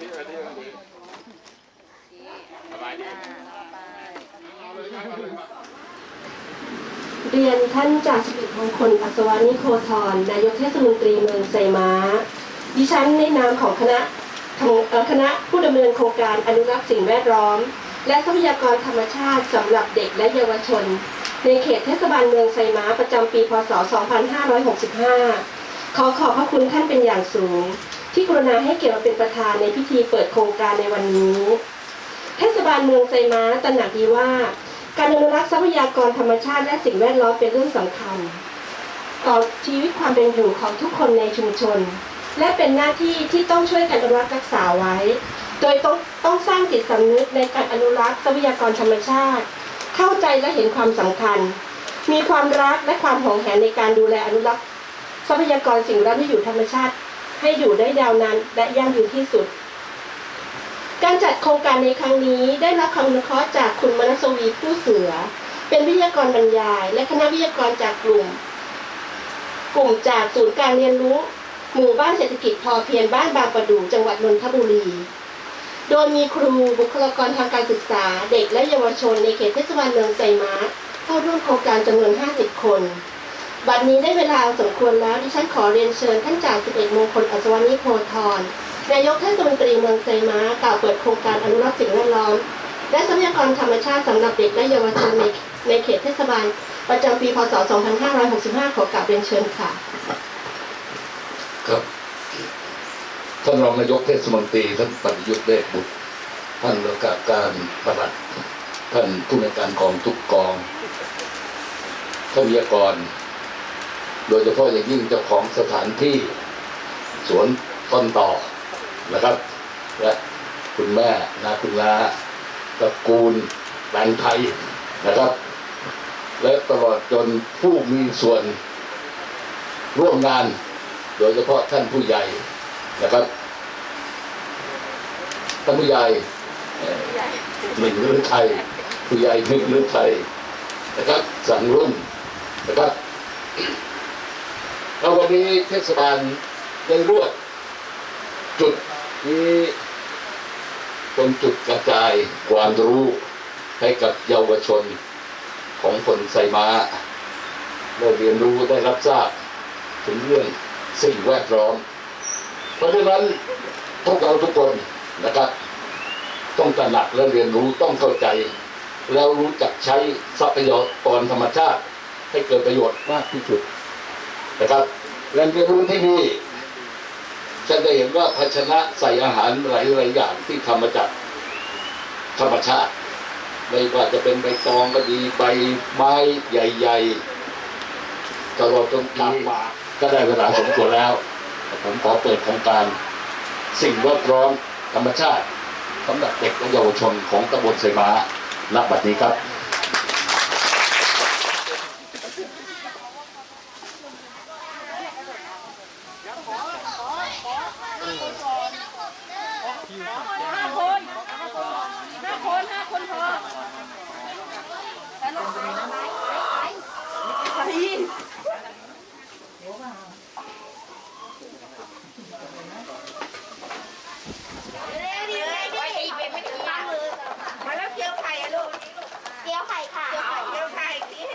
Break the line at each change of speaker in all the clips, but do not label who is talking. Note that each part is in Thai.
เรียนท่านจากสิริมงคลอัศวานิโคธรนายกเทศมนตรีเมืองไซม้า ดิฉันในนามของคณะคณะผู้ดำเนินโครงการอนุรักษ์สิ่งแวดล้อม และทรัพยากรธรรมชาติสำหรับเด็กและเยาวชน ในเขตเทศบาลเมืองไซม้าประจำปี พศ 2565 ขอขอบพระคุณท่านเป็นอย่างสูง ที่กรุณาให้เกียรติมาเป็นประธานในพิธีเปิดโครงการในวันนี้ เทศบาลเมืองไซม้าตระหนักดีว่า การอนุรักษ์ทรัพยากรธรรมชาติและสิ่งแวดล้อมเป็นเรื่องสำคัญ ต่อชีวิตความเป็นอยู่ของทุกคนในชุมชน และเป็นหน้าที่ที่ต้องช่วยกันอนุรักษ์รักษาไว้ โดยต้องต้องสร้างจิตสำนึกในการอนุรักษ์ทรัพยากรธรรมชาติ เข้าใจและเห็นความสำคัญ มีความรักและความหวงแหนในการดูแลอนุรักษ์ทรัพยากรสิ่งแวดล้อมที่อยู่ธรรมชาติ ให้อยู่ได้ยาวนานและยั่งยืนที่สุด การจัดโครงการในครั้งนี้ได้รับคำอนุเคราะห์จากคุณมนัสวีผู้เสือ เป็นวิทยากรบรรยาย และคณะวิทยากรจากกลุ่ม กลุ่มจากศูนย์การเรียนรู้ หมู่บ้านเศรษฐกิจพอเพียงบ้านบางประดูจังหวัดนนทบุรีโดยมีครูบุคลากรทางการศึกษา เด็กและเยาวชนในเขตเทศบาลเมืองไซม้าเข้าร่วมโครงการจำนวน 50 คน บัดนี้ได้เวลาสมควรแล้วดิฉันขอเรียนเชิญท่านจ่าสิบเอกมงคลอัศวนิโพธรนายกเทศมนตรีเมืองไซม้ากล่าวเปิดโครงการอนุรักษ์สิ่งแวดล้อม และทรัพยากรธรรมชาติสำหรับเด็กและเยาวชนในในเขตเทศบาล ประจำปีพศ 2565 ขอกราบเรียนเชิญค่ะ
ครับท่านรองนายกเทศมนตรีท่านปฏิยุทธ์เดชบุตรท่านรักาการประหลัดท่านผู้ในการกองทุกกองท่านวิทยากร โดยเฉพาะอย่างยิ่งเจ้าของสถานที่สวนต้นต่อนะครับ และคุณแม่นาคุณนาตระกูลแบงไทยนะครับ และตลอดจนผู้มีส่วนร่วมงาน โดยเฉพาะท่านผู้ใหญ่นะครับท่านผู้ใหญ่เอ่อหนึ่งฤทัยผู้ใหญ่หนึ่งฤทัยนะครับสังรุ่นนะครับ แล้ววันนี้เทศบาลได้รวดจุดนี้เป็นจุดกระจายความรู้ให้กับเยาวชนของคนไซมาได้เรียนรู้ได้รับทราบถึงเรื่องสิ่งแวดล้อม เพราะฉะนั้นพวกเราทุกคนนะครับ ต้องตระหนักและเรียนรู้ต้องเข้าใจ แล้วรู้จักใช้ทรัพยากรธรรมชาติ ให้เกิดประโยชน์มากที่สุด นะครับแหล่งเรียนรู้ที่นี่จะได้เห็นว่าภาชนะใส่อาหารหลายๆอย่างที่ทำมาจากธรรมชาติไม่ว่าจะเป็นใบตองก็ดีใบไม้ใหญ่ๆตลอดจนกลับมาก็ได้เวลาสมควรแล้ว ผมขอเปิดโครงการสิ่งแวดล้อมธรรมชาติสำหรับเด็กและเยาวชนของตำบลไซม้าณบัดนี้ครับ
ห้าคนห้าคนห้าคนพอแล้วลงไปไปมาแล้วเจียวไข่อะลูก
เจียวไข่ค่ะ
เจียวไข่เจียวไข่ตีให้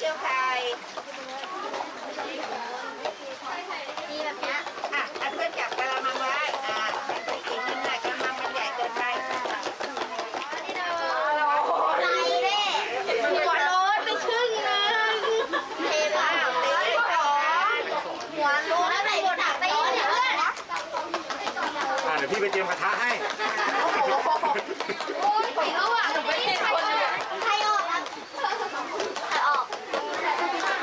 แตกมาแล้วเจียวไข่
ดีแบบเนี้ย
อะอันเพื่อนจับกระมังไว้อะให้กินนิดหน่อยกระมังมันใหญ่เกินไป
ไหนเด้หัวโล้นไปครึ่งนึงเท
อ้า
ว
ตีให้แตกกัน
หัวโล้นแล้วไหนักไปเนี่ยเพื่อน
อ่าเดี๋ยวพี่ไปเตรียมกระทะให้
โอ้ยไปแล้วอะไม่ได้ใครออกใครออกอะใครออก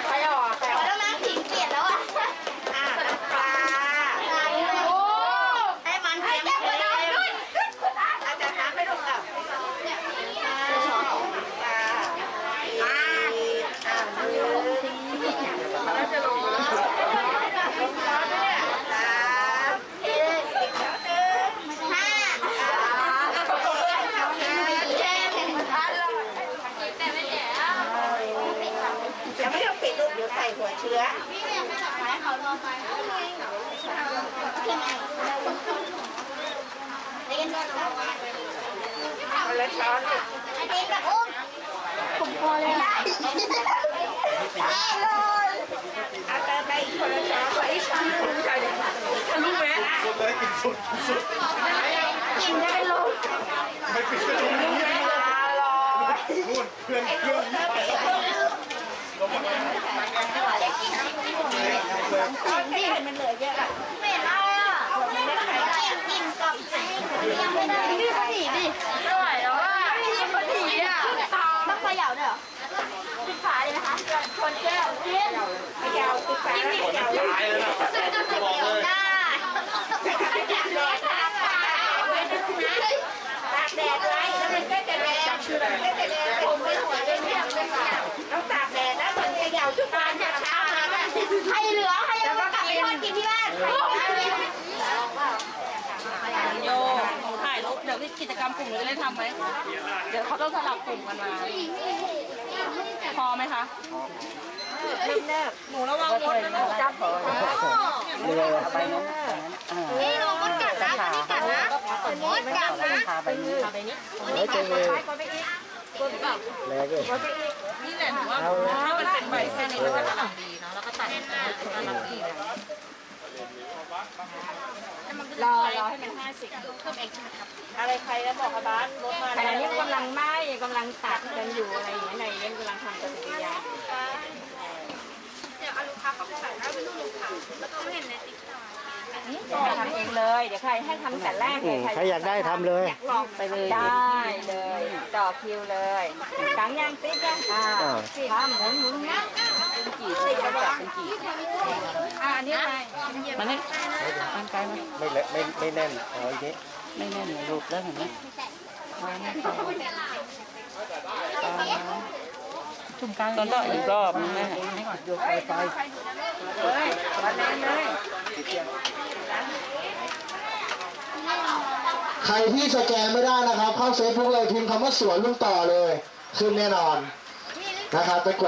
ใครออกใครออก
แล้วนะสีเปลี่ยนแล้วอะ
อะน้ำปลา
โอ้
ให้มันเค็มเค็มอาจารย์น้ำไม่ลงกับอ่าปลาอ่าอ่ามือแล้วจะลงแล้วสามอีกแล้วหนึ่ง
ห้า
ยังไม่ต้องปิดลูกเดี๋ยวใส่หัวเชื้อ
เขารอไป
คนละ ช้อนลูก
อันนี้กับอุ้มผมพอเลยได้ได้เลย
เอาเติมไปอีกคนละช้อนไปอีกช้อนหนึ่งใส่เลยทะลุแม่
สุดเลยกินสุดสุด
กินได้ลง
ไม่ปิดกระดุมนี้
อร่อย
นู่นเพื่อนเพื่อนนี้ไปแล้ว
ช้อนที่เห็นมันเหลือเยอะอะ
เป็ดอะไรอะกินกับยังไม่ได้พี่คนหนีดิ ชนแก้วกิน
เขยาวคือฟ้าเขยาว
ตายเลยนะบอกเลย
ตากแดดไว้แล้วมันก็จะแรงก็จะแรงผมไม่หัวเลยเนี่ยต้องตากแดดแล้วมันเขยาวทุกวันจากเช้ามา
ใครเหลือใครยังไม่กลับไปทอดกินที่บ้าน
โยถ่ายรูปเดี๋ยวกิจกรรมกลุ่มจะได้ทำไหมเดี๋ยวเขาต้องสลับกลุ่มกันมา พอไหมคะหนูระวังมดนะลูกจับ
นี่ลงมดกัดนะนี่กัดนะมดกัดนะ
นี่แหละหนูว่าถ้ามันเป็นใบเส้นนี้มันจะกำลังดีเนาะแล้วก็ตัดกำลังดีเลย รอรอให้มันห้าสิบเพิ่มเองใช่ไหมครับ
อะไรใครแล้วบอกกับบ้านรถมา
ขณะนี้กำลังไหม้กำลังตัดกันอยู่อะไรอย่างเงี้ยในเรื่องกำลังทำปฏิกิริยา
เดี๋ยวเอาลูกค้าเข้าไปใส่แล้วเป็นลูกลูกค้าแล้วก็ไม่เห็นในติ๊กต็อก
ทำเองเลย เดี๋ยวใครให้ทำแต่แรกเลย
ใครอยากได้ทำเลย
ลองไปเลยได้เลย ต่อคิวเลยกลางยางติ๊กยังอ่าทำหมุนหมุนนะ เป็นกี่จะจับเป็นกี่อ่าอันนี้ไร
มันนี่มันไกลไหม
ไม่เลไม่ไม่แน่นเอาอย่างนี้
ไม่แน่นรูปแล้วเห็นไหมจุ่มกลางตอนต่ออีกรอบนึงแม่ให้ก่อน
ยกไฟไฟ
เลยวันนี้เลย
ใครที่สแกนไม่ได้นะครับ เข้าเซบุ๊กเลยพิมพ์คำว่าสวนลุงต่อเลย ขึ้นแน่นอนนะครับไปกด